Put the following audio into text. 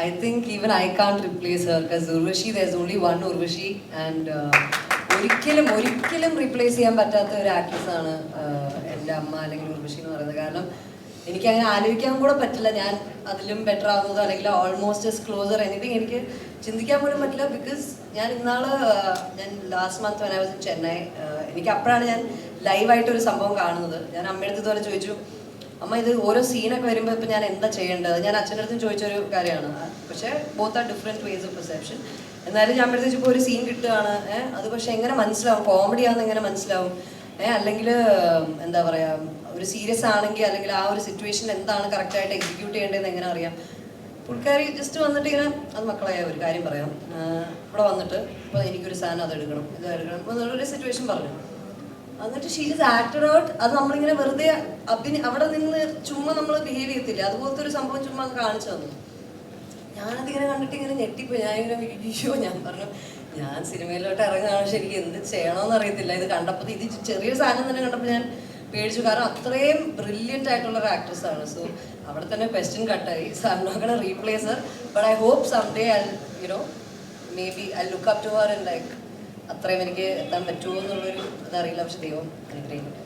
I think even I can't replace her because Urvashi, there's only one Urvashi and uh, ഒരിക്കലും ഒരിക്കലും replace ചെയ്യാൻ പറ്റാത്ത ഒരു actress ആണ് uh, എന്റെ അമ്മ അല്ലെങ്കിൽ ഉർവശി എന്ന് പറയുന്നത്. കാരണം എനിക്ക് അങ്ങനെ ആലോചിക്കാൻ കൂടെ പറ്റില്ല. ഞാൻ അതിലും ബെറ്റർ ആകുന്നതോ അല്ലെങ്കിൽ ഓൾമോസ്റ്റ് ക്ലോസർ എനിത്തിങ് എനിക്ക് ചിന്തിക്കാൻ പോലും പറ്റില്ല. ബിക്കോസ് ഞാൻ ഇന്നാൾ uh, ഞാൻ last month one was Chennai എനിക്ക് അപ്പോഴാണ് ഞാൻ ലൈവായിട്ട് ഒരു സംഭവം കാണുന്നത്. ഞാൻ അമ്മയടുത്ത് ഇതുപോലെ ചോദിച്ചു അമ്മ ഇത് ഓരോ സീനൊക്കെ വരുമ്പോൾ ഇപ്പം ഞാൻ എന്താ ചെയ്യേണ്ടത്? ഞാൻ അച്ഛന്റെ അടുത്തും ചോദിച്ചൊരു കാര്യമാണ്. പക്ഷേ both are different ways of perception എന്നാലും ഞാൻ പ്രത്യേകിച്ച് ഇപ്പോൾ ഒരു സീൻ കിട്ടുകയാണ് അത് പക്ഷേ എങ്ങനെ മനസ്സിലാവും? കോമഡി ആണെന്ന് എങ്ങനെ മനസ്സിലാവും? ഏഹ് അല്ലെങ്കിൽ എന്താ പറയുക ഒരു സീരിയസ് ആണെങ്കിൽ അല്ലെങ്കിൽ ആ ഒരു സിറ്റുവേഷൻ എന്താണ് കറക്റ്റായിട്ട് എക്സിക്യൂട്ട് ചെയ്യേണ്ടതെന്ന് എങ്ങനെ അറിയാം? പുള്ളിക്കാരി ജസ്റ്റ് വന്നിട്ട് ഇങ്ങനെ അത് മക്കളായ ഒരു കാര്യം പറയാം. ഇവിടെ വന്നിട്ട് ഇപ്പോൾ എനിക്കൊരു സാധനം അത് എടുക്കണം. ഇത് എടുക്കണം. എന്നുള്ളൊരു സിറ്റുവേഷൻ പറഞ്ഞു. എന്നിട്ട് ഷീസ് ആക്ടഡ് ഔട്ട് അത് നമ്മളിങ്ങനെ വെറുതെ അഭിനയ അവിടെ നിന്ന് ചുമ്മാ നമ്മൾ ബിഹേവ് ചെയ്യത്തില്ല. അതുപോലത്തെ ഒരു സംഭവം ചുമ്മാ കാണിച്ചു തന്നു. ഞാനതിങ്ങനെ കണ്ടിട്ട് ഇങ്ങനെ ഞെട്ടിപ്പോയി. ഞാനിങ്ങനെ വീഡിയോ ഞാൻ പറഞ്ഞു ഞാൻ സിനിമയിലോട്ട് ഇറങ്ങുകയാണ് പക്ഷെ എന്ത് ചെയ്യണമെന്ന് അറിയത്തില്ല. ഇത് കണ്ടപ്പോൾ ഇത് ചെറിയൊരു സാധനം തന്നെ കണ്ടപ്പോൾ ഞാൻ പേടിച്ചു. കാരണം അത്രയും ബ്രില്യന്റ് ആയിട്ടുള്ള ഒരു ആക്ട്രസ് ആണ്. സോ അവിടെ തന്നെ ക്വസ്റ്റ്യൻ കട്ടായി സാർ നോക്കണ replacer but I hope some day I you know maybe I look up to her and like അത്രയും എനിക്ക് എത്താൻ പറ്റുമോ എന്നുള്ളൊരു ഇതറിയില്ല. പക്ഷെ ദൈവം അനുഗ്രഹിക്കട്ടെ.